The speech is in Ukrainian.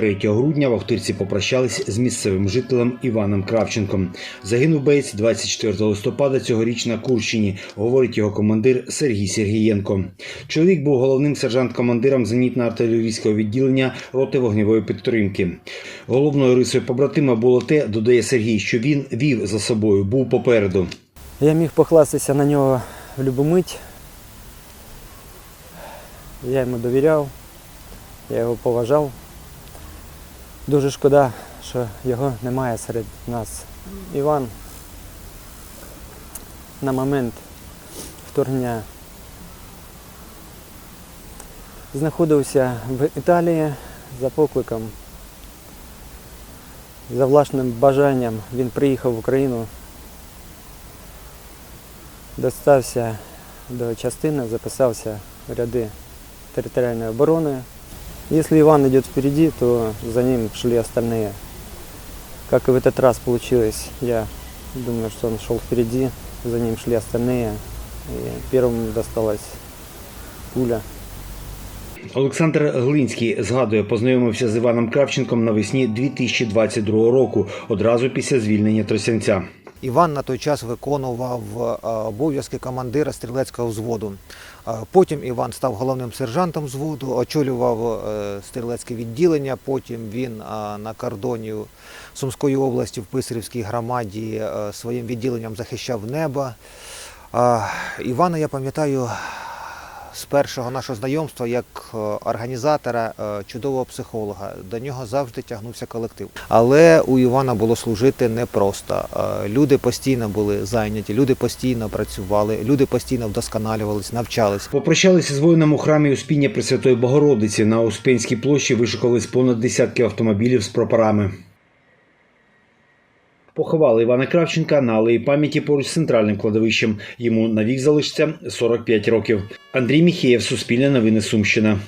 3 грудня в Охтирці попрощались з місцевим жителем Іваном Кравченком. Загинув боєць 24 листопада цьогоріч на Курщині, говорить його командир Сергій Сергієнко. Чоловік був головним сержант-командиром зенітно-артилерійського відділення роти вогневої підтримки. Головною рисою побратима було те, додає Сергій, що він вів за собою, був попереду. Я міг покластися на нього в любу мить. Я йому довіряв, я його поважав. Дуже шкода, що його немає серед нас. Іван на момент вторгнення знаходився в Італії за покликом. За власним бажанням він приїхав в Україну достався до частини, записався в ряди территориальной обороны. Если Иван идет впереди, то за ним шли остальные. Как и в этот раз получилось, я думаю, что он шел впереди, за ним шли остальные. И первому досталась пуля. Олександр Глинський згадує, познайомився з Іваном Кравченком навесні 2022 року, одразу після звільнення Тросянця. Іван на той час виконував е, обов'язки командира стрілецького взводу. Е, Потім Іван став головним сержантом взводу, очолював е, стрілецьке відділення. Потім він на кордоні Сумської області в Писарівській громаді своїм відділенням захищав небо. Івана я пам'ятаю з першого нашого знайомства як е, організатора, е, чудового психолога. До нього завжди тягнувся колектив. Але у Івана було служити непросто. Е, Люди постійно були зайняті, люди постійно працювали, люди постійно вдосконалювались, навчались. Попрощалися з воїном у храмі Успіння Пресвятої Богородиці. На Успенській площі вишукались понад десятки автомобілів з прапорами. Поховали Івана Кравченка на алеї пам'яті поруч з центральним кладовищем. Йому навік залишиться 45 років. Андрій Міхеєв, Суспільне новини Сумщина.